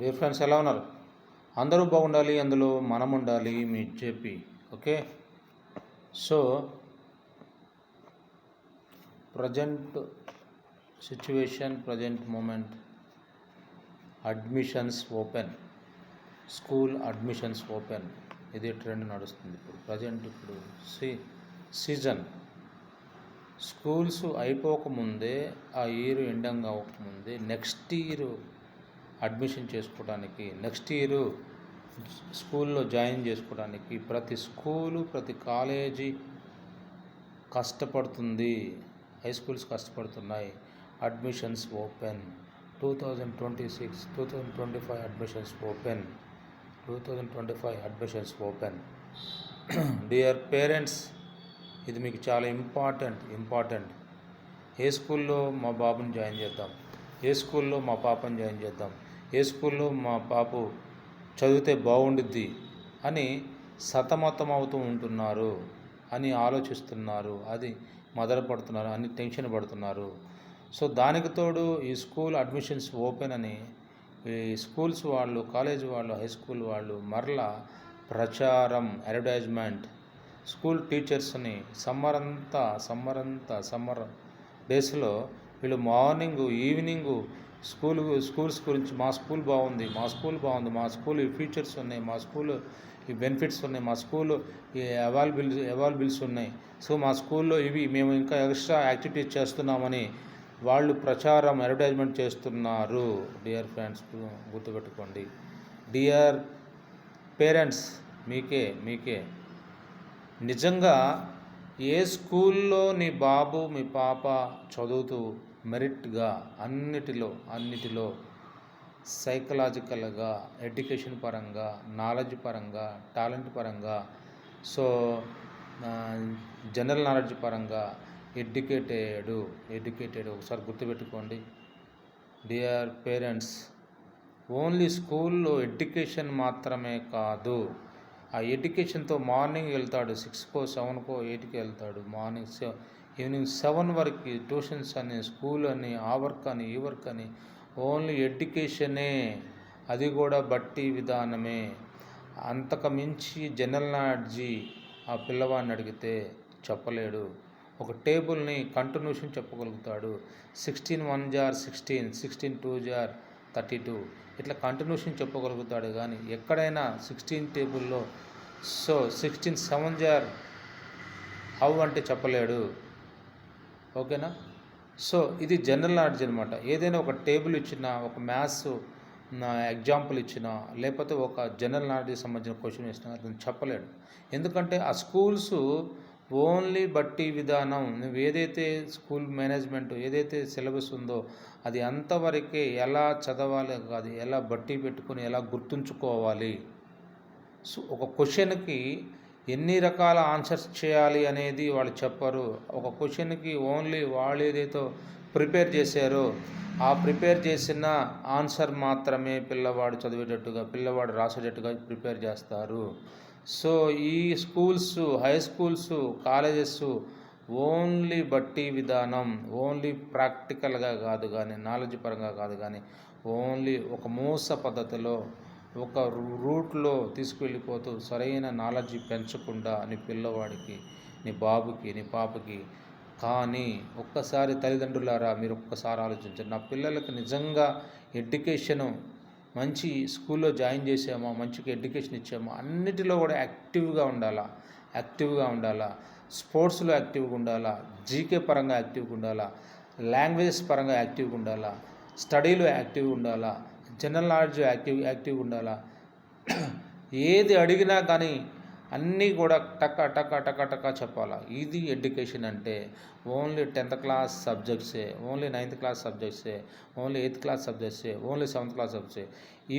Dear friends ఎలా ఉన్నారు? అందరూ బాగుండాలి అందులో మనం ఉండాలి మీ చెప్పి okay? So present situation present moment admissions open school admissions open ఇదే ట్రెండ్ నడుస్తుంది ఇప్పుడు. ప్రజెంట్ ఇప్పుడు సీ సీజన్ స్కూల్స్ అయిపోకముందే ఆ ఇయర్ ఎండింగ్ అవ్వకముందే నెక్స్ట్ ఇయర్ అడ్మిషన్ చేసుకోవడానికి నెక్స్ట్ ఇయర్ స్కూల్లో జాయిన్ చేసుకోవడానికి ప్రతి స్కూలు ప్రతి కాలేజీ కష్టపడుతుంది. High schools కష్టపడుతున్నాయి. Admissions open. Two thousand twenty six two thousand twenty five admissions open. Two thousand twenty five admissions open. Dear parents ఇది మీకు చాలా ఇంపార్టెంట్ ఇంపార్టెంట్. ఏ స్కూల్లో మా బాబుని జాయిన్ చేద్దాం? ఏ స్కూల్లో మా పాపని జాయిన్ చేద్దాం? ఏ స్కూల్లో మా పాపు చదివితే బాగుండుద్ది అని సతమతం అవుతూ ఉంటున్నారు అని ఆలోచిస్తున్నారు. అది మదనపడుతున్నారు అని టెన్షన్ పడుతున్నారు. సో దానికి తోడు ఈ స్కూల్ అడ్మిషన్స్ ఓపెన్ అని ఈ స్కూల్స్ వాళ్ళు కాలేజ్ వాళ్ళు హై స్కూల్ వాళ్ళు మరలా ప్రచారం అడ్వర్టైజ్మెంట్ స్కూల్ టీచర్స్ని సమ్మర్ అంతా సమ్మర్ అంతా సమ్మర్ డేస్లో వీళ్ళు మార్నింగ్ ఈవినింగ్ స్కూల్ స్కూల్స్ గురించి మా స్కూల్ బాగుంది మా స్కూల్ బాగుంది మా స్కూల్ ఈ ఫీచర్స్ ఉన్నాయి మా స్కూల్ ఈ బెనిఫిట్స్ ఉన్నాయి మా స్కూల్ ఈ అవైలబుల్ అవైలబుల్స్ ఉన్నాయి. సో మా స్కూల్లో ఇవి మేము ఇంకా ఎక్స్ట్రా యాక్టివిటీస్ చేస్తున్నామని వాళ్ళు ప్రచారం అడ్వర్టైజ్మెంట్ చేస్తున్నారు. డియర్ ఫ్రెండ్స్ గుర్తుపెట్టుకోండి. డియర్ పేరెంట్స్ మీకే మీకే. నిజంగా ఏ స్కూల్లో నీ బాబు మీ పాప చదువుతూ మెరిట్గా అన్నిటిలో అన్నిటిలో సైకలాజికల్గా ఎడ్యుకేషన్ పరంగా నాలెడ్జ్ పరంగా టాలెంట్ పరంగా సో జనరల్ నాలెడ్జ్ పరంగా ఎడ్యుకేటెడ్ ఎడ్యుకేటెడ్ ఒకసారి గుర్తుపెట్టుకోండి. డియర్ పేరెంట్స్ ఓన్లీ స్కూల్లో ఎడ్యుకేషన్ మాత్రమే కాదు ఆ ఎడ్యుకేషన్తో మార్నింగ్ వెళ్తాడు సిక్స్కో సెవెన్కో ఎయిట్కి వెళ్తాడు మార్నింగ్ సెవెన్ ఈవినింగ్ సెవెన్ వరకు ట్యూషన్స్ అని స్కూల్ అని ఆ వర్క్ అని ఈ వర్క్ అని. ఓన్లీ ఎడ్యుకేషనే. అది కూడా బట్టి విధానమే. అంతకు మించి జనరల్ నాలెడ్జి ఆ పిల్లవాడిని అడిగితే చెప్పలేడు. ఒక టేబుల్ని కంటిన్యూషన్ చెప్పగలుగుతాడు. సిక్స్టీన్ వన్ జార్ సిక్స్టీన్ సిక్స్టీన్ టూ జార్ థర్టీ టూ. ఇట్లా కంటిన్యూషన్ చెప్పగలుగుతాడు కానీ ఎక్కడైనా సిక్స్టీన్ టేబుల్లో సో సిక్స్టీన్ సెవెన్ జార్ హౌ అంటే చెప్పలేడు. ఓకేనా? సో ఇది జనరల్ నాలెడ్జ్ అనమాట ఏదైనా ఒక టేబుల్ ఇచ్చినా ఒక మ్యాథ్స్ ఎగ్జాంపుల్ ఇచ్చినా లేకపోతే ఒక జనరల్ నాలెడ్జ్కి సంబంధించిన క్వశ్చన్ ఇచ్చినా అతను చెప్పలేడు. ఎందుకంటే ఆ స్కూల్స్ ఓన్లీ బట్టి విధానం నువ్వు ఏదైతే స్కూల్ మేనేజ్మెంట్ ఏదైతే సిలబస్ ఉందో అది అంతవరకే ఎలా చదవాలి కాదు ఎలా బట్టి పెట్టుకొని ఎలా గుర్తుంచుకోవాలి. సో ఒక క్వశ్చన్కి ఎన్ని రకాల ఆన్సర్స్ చేయాలి అనేది వాళ్ళు చెప్పరు. ఒక క్వశ్చన్కి ఓన్లీ వాళ్ళు ఏదైతే ప్రిపేర్ చేశారో ఆ ప్రిపేర్ చేసిన ఆన్సర్ మాత్రమే పిల్లవాడు చదివేటట్టుగా పిల్లవాడు రాసేటట్టుగా ప్రిపేర్ చేస్తారు. సో ఈ schools high schools colleges only బట్టి విధానం ఓన్లీ ప్రాక్టికల్గా కాదు కానీ నాలెడ్జ్ పరంగా కాదు కానీ ఓన్లీ ఒక మూస పద్ధతిలో ఒక రూట్లో తీసుకువెళ్ళిపోతూ సరైన నాలెడ్జ్ పెంచకుండా నీ పిల్లవాడికి నీ బాబుకి నీ పాపకి కానీ ఒక్కసారి తల్లిదండ్రులారా మీరు ఒక్కసారి ఆలోచించండి. నా పిల్లలకు నిజంగా ఎడ్యుకేషను మంచి స్కూల్లో జాయిన్ చేసామా మంచిగా ఎడ్యుకేషన్ ఇచ్చామా అన్నిటిలో కూడా యాక్టివ్గా ఉండాలా? యాక్టివ్గా ఉండాలా? స్పోర్ట్స్లో యాక్టివ్గా ఉండాలా? జీకే పరంగా యాక్టివ్గా ఉండాలా? లాంగ్వేజెస్ పరంగా యాక్టివ్గా ఉండాలా? స్టడీలో యాక్టివ్గా ఉండాలా? జనరల్ నాలెడ్జ్ యాక్టివ్ యాక్టివ్గా ఉండాలా? ఏది అడిగినా కానీ అన్నీ కూడా టక్క టక్క టక్క టక్క చెప్పాలా? ఇది ఎడ్యుకేషన్ అంటే ఓన్లీ టెన్త్ క్లాస్ సబ్జెక్ట్సే ఓన్లీ నైన్త్ క్లాస్ సబ్జెక్ట్సే ఓన్లీ ఎయిత్ క్లాస్ సబ్జెక్ట్సే ఓన్లీ సెవెంత్ క్లాస్ సబ్జెక్ట్సే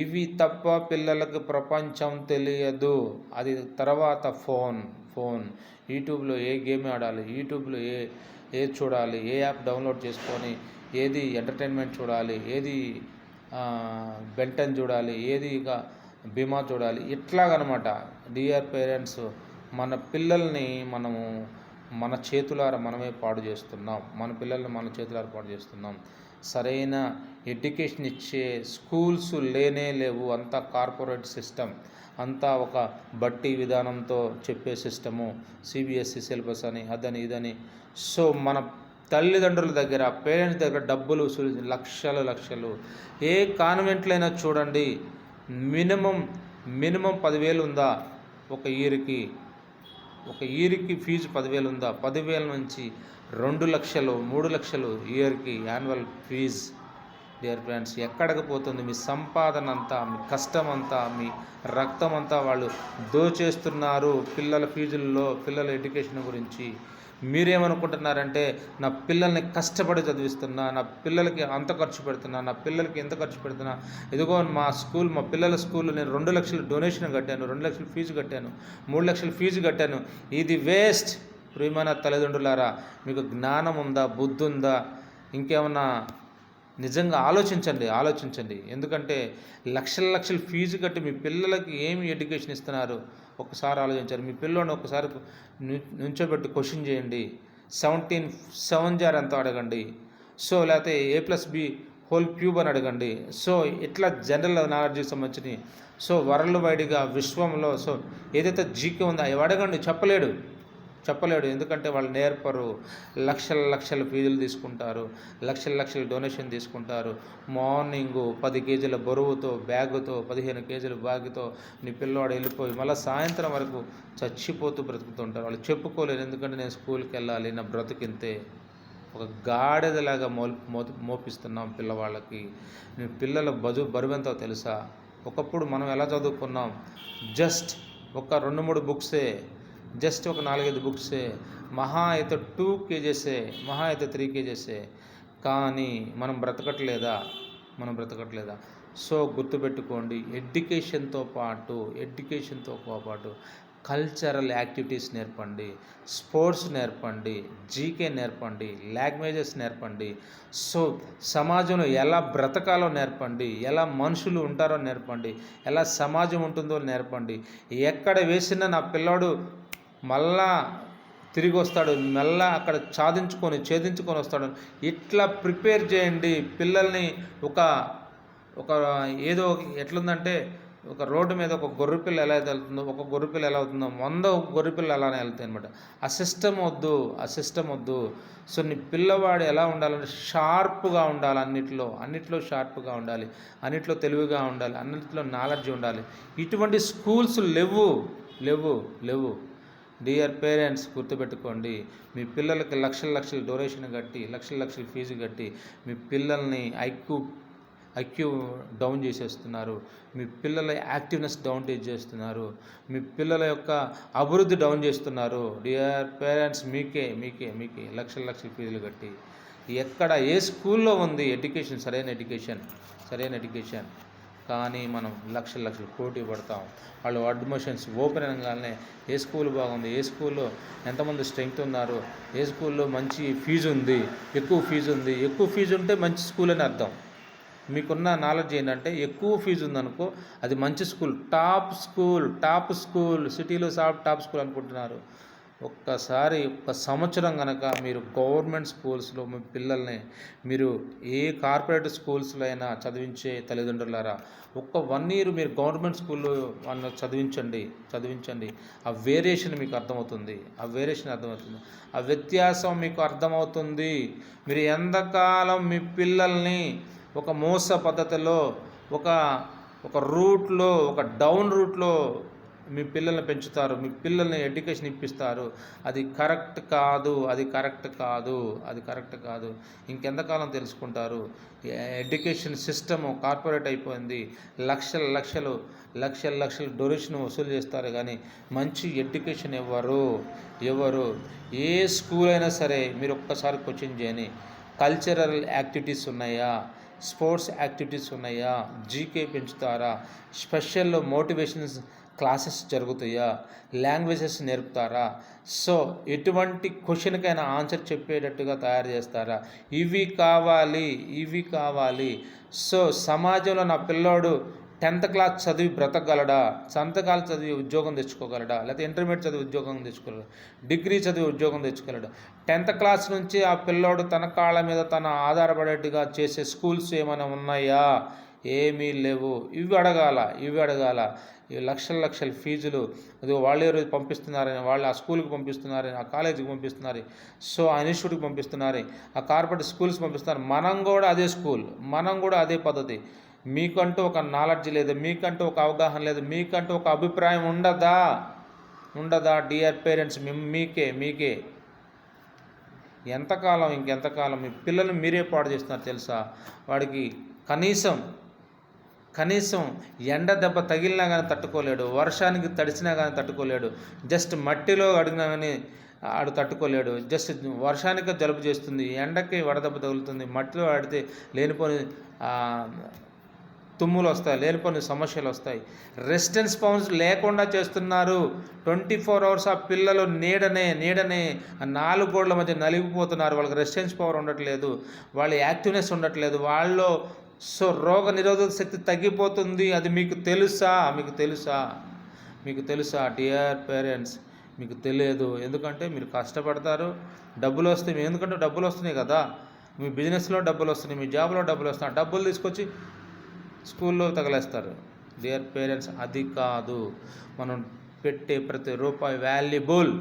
ఇవి తప్ప పిల్లలకు ప్రపంచం తెలియదు. అది తర్వాత ఫోన్ ఫోన్ యూట్యూబ్లో ఏ గేమ్ ఆడాలి? యూట్యూబ్లో ఏ ఏది చూడాలి? ఏ యాప్ డౌన్లోడ్ చేసుకొని ఏది ఎంటర్టైన్మెంట్ చూడాలి? ఏది బెంటన్ చూడాలి ఏది ఇక బీమా చూడాలి ఇట్లాగనమాట. డియర్ పేరెంట్స్ మన పిల్లల్ని మనము మన చేతులారా మనమే పాడు చేస్తున్నాం. మన పిల్లల్ని మన చేతులార పాడు చేస్తున్నాం. సరైన ఎడ్యుకేషన్ ఇచ్చే స్కూల్స్ లేనే లేవు. అంతా కార్పొరేట్ సిస్టమ్ అంతా ఒక బట్టి విధానంతో చెప్పే సిస్టము సిబిఎస్సి సిలబస్ అని అదని ఇదని. సో మన తల్లిదండ్రుల దగ్గర పేరెంట్స్ దగ్గర డబ్బులు వసూలు లక్షలు లక్షలు. ఏ కాన్వెంట్లైనా చూడండి మినిమం మినిమం పదివేలు ఉందా ఒక ఇయర్కి? ఒక ఇయర్కి ఫీజు పదివేలు ఉందా పదివేల నుంచి రెండు లక్షలు మూడు లక్షలు ఇయర్కి యాన్యువల్ ఫీజ్. డియర్ ఫ్రెండ్స్ ఎక్కడికి పోతుంది? మీ సంపాదన అంతా మీ కష్టం అంతా మీ రక్తం అంతా వాళ్ళు దోచేస్తున్నారు పిల్లల ఫీజుల్లో పిల్లల ఎడ్యుకేషన్ గురించి. మీరేమనుకుంటున్నారంటే నా పిల్లల్ని కష్టపడి చదివిస్తున్నా నా పిల్లలకి అంత ఖర్చు పెడుతున్నా నా పిల్లలకి ఎంత ఖర్చు పెడుతున్నా ఇదిగో మా స్కూల్ మా పిల్లల స్కూల్ నేను రెండు లక్షలు డొనేషన్ కట్టాను రెండు లక్షలు ఫీజు కట్టాను మూడు లక్షలు ఫీజు కట్టాను. ఇది వేస్ట్. ప్రియమైన తల్లిదండ్రులారా మీకు జ్ఞానం ఉందా బుద్ధి ఉందా? ఇంకేమన్నా నిజంగా ఆలోచించండి ఆలోచించండి. ఎందుకంటే లక్షల లక్షల ఫీజు కట్టి మీ పిల్లలకి ఏమి ఎడ్యుకేషన్ ఇస్తున్నారు? ఒకసారి ఆలోచించారు. మీ పిల్లోని ఒకసారి నుంచోబెట్టి క్వశ్చన్ చేయండి. సెవెంటీన్ సెవెన్ జార్ ఎంత అడగండి. సో లేకపోతే A plus B whole cube అని అడగండి. సో ఇట్లా జనరల్ నాలెడ్జ్కి సంబంధించి సో వరల్డ్ వైడ్గా విశ్వంలో సో ఏదైతే జీకే ఉందో అవి అడగండి చెప్పలేడు. చెప్పలేడు. ఎందుకంటే వాళ్ళు నేర్పరు. లక్షల లక్షల ఫీజులు తీసుకుంటారు. లక్షల లక్షల డొనేషన్ తీసుకుంటారు. మార్నింగ్ పది కేజీల బరువుతో బ్యాగుతో పదిహేను కేజీల బ్యాగుతో నీ పిల్లవాడు వెళ్ళిపోయి మళ్ళీ సాయంత్రం వరకు చచ్చిపోతూ బ్రతుకుతుంటారు. వాళ్ళు చెప్పుకోలేరు. ఎందుకంటే నేను స్కూల్కి వెళ్ళాలి నా బ్రతికింతే. ఒక గాడిదలాగా మో మో మోపిస్తున్నాం పిల్లవాళ్ళకి. నీ పిల్లల బజు బరువెంతో తెలుసా? ఒకప్పుడు మనం ఎలా చదువుకున్నాం? జస్ట్ ఒక రెండు మూడు బుక్సే జస్ట్ ఒక నాలుగైదు బుక్సే మహా అయితే టూ కేజెసే మహా అయితే త్రీ కేజెసే. కానీ మనం బ్రతకట్లేదా? మనం బ్రతకట్లేదా? సో గుర్తుపెట్టుకోండి ఎడ్యుకేషన్తో పాటు ఎడ్యుకేషన్తో పాటు కల్చరల్ యాక్టివిటీస్ నేర్పండి స్పోర్ట్స్ నేర్పండి జీకే నేర్పండి లాంగ్వేజెస్ నేర్పండి. సో సమాజంలో ఎలా బ్రతకాలో నేర్పండి ఎలా మనుషులు ఉంటారో నేర్పండి ఎలా సమాజం ఉంటుందో నేర్పండి. ఎక్కడ వేసినా నా పిల్లాడు మళ్ళా తిరిగి వస్తాడు మళ్ళా అక్కడ సాధించుకొని ఛేదించుకొని వస్తాడు. ఇట్లా ప్రిపేర్ చేయండి. పిల్లల్ని ఒక ఒక ఏదో ఎట్లుందంటే ఒక రోడ్డు మీద ఒక గొర్రెపిల్ల ఎలా అయితే వెళ్తుందో ఒక గొర్రెపిల్ల ఎలా అవుతుందో వంద గొర్రెపిల్ల అలానే వెళ్తాయి అనమాట ఆ సిస్టమ్ వద్దు ఆ సిస్టమ్ వద్దు. సో నీ పిల్లవాడు ఎలా ఉండాలంటే షార్ప్గా ఉండాలి అన్నిట్లో. అన్నిట్లో షార్ప్గా ఉండాలి. అన్నిట్లో తెలివిగా ఉండాలి. అన్నిట్లో నాలెడ్జ్ ఉండాలి. ఇటువంటి స్కూల్స్ లేవు లేవు లేవు. డియర్ పేరెంట్స్ గుర్తుపెట్టుకోండి. మీ పిల్లలకి లక్షల లక్షల డొనేషన్ కట్టి లక్షల లక్షల ఫీజు కట్టి మీ పిల్లల్ని ఐక్యూ ఐక్యూ డౌన్ చేసేస్తున్నారు. మీ పిల్లల యాక్టివ్నెస్ డౌన్ చేస్తున్నారు. మీ పిల్లల యొక్క అభివృద్ధి డౌన్ చేస్తున్నారు. డియర్ పేరెంట్స్ మీకే మీకే మీకే లక్షల లక్షల ఫీజులు కట్టి. ఎక్కడ ఏ స్కూల్లో ఉంది ఎడ్యుకేషన్ సరైన ఎడ్యుకేషన్ సరైన ఎడ్యుకేషన్ కానీ మనం లక్షల లక్షలు పోటీ పడతాం. వాళ్ళు అడ్మిషన్స్ ఓపెన్ అనగానే ఏ స్కూల్ బాగుంది? ఏ స్కూల్లో ఎంతమంది స్ట్రెంగ్త్ ఉన్నారు? ఏ స్కూల్లో మంచి ఫీజు ఉంది? ఎక్కువ ఫీజు ఉంది? ఎక్కువ ఫీజు ఉంటే మంచి స్కూల్ అని అర్థం. మీకున్న నాలెడ్జ్ ఏంటంటే ఎక్కువ ఫీజు ఉందనుకో అది మంచి school top school top school సిటీలో టాప్ టాప్ స్కూల్ అనుకుంటున్నారు. ఒక్కసారి ఒక్క సంవత్సరం కనుక మీరు గవర్నమెంట్ స్కూల్స్లో మీ పిల్లల్ని మీరు ఏ కార్పొరేట్ స్కూల్స్లో అయినా చదివించే తల్లిదండ్రులారా ఒక్క వన్ ఇయర్ మీరు గవర్నమెంట్ స్కూల్లో వాళ్ళని చదివించండి చదివించండి. ఆ వేరియేషన్ మీకు అర్థమవుతుంది ఆ వేరియేషన్ అర్థమవుతుంది. ఆ వ్యత్యాసం మీకు అర్థమవుతుంది. మీరు ఎంతకాలం మీ పిల్లల్ని ఒక మోస పద్ధతిలో ఒక ఒక రూట్లో ఒక డౌన్ రూట్లో మీ పిల్లల్ని పెంచుతారు మీ పిల్లల్ని ఎడ్యుకేషన్ ఇప్పిస్తారు. అది కరెక్ట్ కాదు అది కరెక్ట్ కాదు అది కరెక్ట్ కాదు. ఇంకెంతకాలం తెలుసుకుంటారు? ఎడ్యుకేషన్ సిస్టమ్ కార్పొరేట్ అయిపోయింది. లక్షల లక్షలు లక్షల లక్షలు డొనేషన్ వసూలు చేస్తారు కానీ మంచి ఎడ్యుకేషన్ ఇవ్వరు ఎవరు ఏ స్కూల్ అయినా సరే మీరు ఒక్కసారి క్వశ్చన్ చేయని కల్చరల్ యాక్టివిటీస్ ఉన్నాయా? స్పోర్ట్స్ యాక్టివిటీస్ ఉన్నాయా? జీకే పెంచుతారా? స్పెషల్ మోటివేషన్స్ క్లాసెస్ జరుగుతాయా? లాంగ్వేజెస్ నేర్పుతారా? సో ఎటువంటి క్వశ్చన్కైనా ఆన్సర్ చెప్పేటట్టుగా తయారు చేస్తారా? ఇవి కావాలి ఇవి కావాలి. సో సమాజంలో నా పిల్లోడు టెన్త్ క్లాస్ చదివి బ్రతకగలడా? సంతకాలు క్లాస్ చదివి ఉద్యోగం తెచ్చుకోగలడా? లేకపోతే ఇంటర్మీడియట్ చదివి ఉద్యోగం తెచ్చుకోగలడా? డిగ్రీ చదివి ఉద్యోగం తెచ్చుకోగలడా? టెన్త్ క్లాస్ నుంచి ఆ పిల్లోడు తన కాళ్ళ మీద తన ఆధారపడేట్టుగా చేసే స్కూల్స్ ఏమైనా ఉన్నాయా? ఏమీ లేవు. ఇవి అడగాల ఇవి అడగాల. ఈ లక్షల లక్షల ఫీజులు. అది వాళ్ళే రోజు పంపిస్తున్నారని వాళ్ళు ఆ స్కూల్కి పంపిస్తున్నారని ఆ కాలేజీకి పంపిస్తున్నారు సో ఆ ఇన్స్టిట్యూట్కి పంపిస్తున్నారు ఆ కార్పొరేట్ స్కూల్స్ పంపిస్తున్నారు. మనం కూడా అదే స్కూల్ మనం కూడా అదే పద్ధతి. మీకంటూ ఒక నాలెడ్జ్ లేదు మీకంటూ ఒక అవగాహన లేదు మీకంటూ ఒక అభిప్రాయం ఉండదా? ఉండదా డియర్ పేరెంట్స్? మీకే మీకే. ఎంతకాలం ఇంకెంతకాలం? మీ పిల్లలు మీరే పాడు చేస్తున్నారు తెలుసా? వాడికి కనీసం కనీసం ఎండ దెబ్బ తగిలినా కానీ తట్టుకోలేడు వర్షానికి తడిసినా కానీ తట్టుకోలేడు జస్ట్ మట్టిలో అడిగినా కానీ ఆడు తట్టుకోలేడు జస్ట్ వర్షానికి జలుబు చేస్తుంది ఎండకి వడదెబ్బ తగులుతుంది మట్టిలో ఆడితే లేనిపోని తుమ్ములు వస్తాయి లేనిపోని సమస్యలు వస్తాయి. రెసిడెన్స్ పౌన్స్ లేకుండా చేస్తున్నారు. ట్వంటీ ఫోర్ అవర్స్ ఆ పిల్లలు నీడనే నీడనే నాలుగు గోడల మధ్య నలిగిపోతున్నారు. వాళ్ళకి రెసిడెన్స్ పవర్ ఉండట్లేదు వాళ్ళ యాక్టివ్నెస్ ఉండట్లేదు వాళ్ళలో సో రోగ నిరోధక శక్తి తగ్గిపోతుంది. అది మీకు తెలుసా? మీకు తెలుసా? మీకు తెలుసా డియర్ పేరెంట్స్? మీకు తెలియదు. ఎందుకంటే మీరు కష్టపడతారు డబ్బులు వస్తాయి. మీ- ఎందుకంటే డబ్బులు వస్తున్నాయి కదా? మీ బిజినెస్లో డబ్బులు వస్తున్నాయి మీ జాబ్లో డబ్బులు వస్తున్నాయి. డబ్బులు తీసుకొచ్చి స్కూల్లో తగలేస్తారు. డియర్ పేరెంట్స్ అది కాదు. మనం పెట్టే ప్రతి రూపాయి వాల్యుబుల్.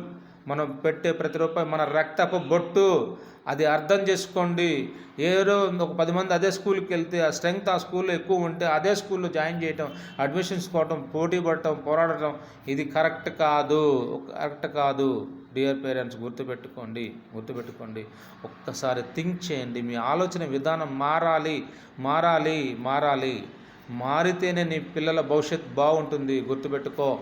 మనం పెట్టే ప్రతి రూపాయి మన రక్తపు బొట్టు. అది అర్థం చేసుకోండి. ఏదో ఒక పది మంది అదే స్కూల్కి వెళ్తే ఆ స్ట్రెంగ్త్ ఆ స్కూల్లో ఎక్కువ ఉంటే అదే స్కూల్లో జాయిన్ చేయటం అడ్మిషన్స్ కోవటం పోటీ పడటం పోరాడటం ఇది కరెక్ట్ కాదు. కరెక్ట్ కాదు. డియర్ పేరెంట్స్ గుర్తుపెట్టుకోండి గుర్తుపెట్టుకోండి. ఒక్కసారి థింక్ చేయండి. మీ ఆలోచన విధానం మారాలి మారాలి మారాలి. మారితేనే నీ పిల్లల భవిష్యత్ బాగుంటుంది. గుర్తుపెట్టుకో.